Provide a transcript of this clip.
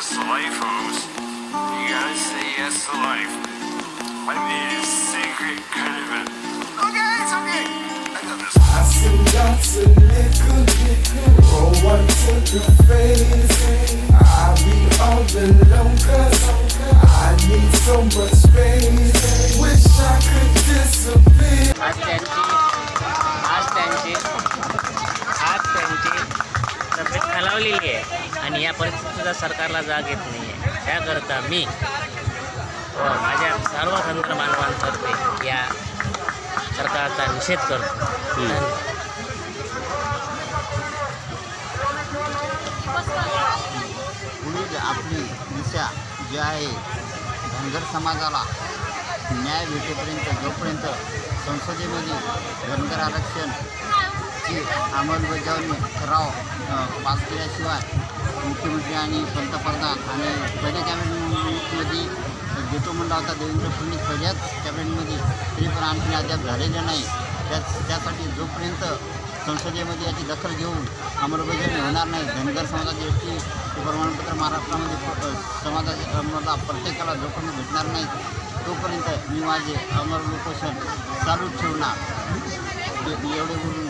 yes to life. You gotta say yes to life. I need a secret kind of it. Okay, it's okay. I got. I lots of liquor, liquor. roll one to the face. I be all alone, cause I need so much space. Wish I could disappear. I stand G. I stand खालावलेली आहे. आणि या परिस्थितीत सुद्धा सरकारला जाग येत नाही आहे त्याकरता मी व माझ्या सर्व तंत्र मानवांतर्फे या सरकारचा निषेध करतो. आपली दिशा जी आहे धनगर समाजाला न्याय भेटेपर्यंत जोपर्यंत संसदेमध्ये धनगर याची अंमलबजावणी करावं पास केल्याशिवाय मुख्यमंत्री आणि पंतप्रधान आणि पहिल्या कॅबिनेटमध्ये देतो म्हणला होता देवेंद्र फडणवीस पहिल्याच कॅबिनेटमध्ये तरी पण आणखी अद्याप झालेलं नाही. त्याच त्यासाठी जोपर्यंत संसदेमध्ये याची दखल घेऊन अंमलबजावणी होणार नाही धनगर समाजाची व्यक्ती प्रमाणपत्र महाराष्ट्रामध्ये समाजाच्या प्रत्येकाला जोपर्यंत भेटणार नाही तोपर्यंत मी माझे अमर लोकेशन चालू ठेवणार. एवढे बोलून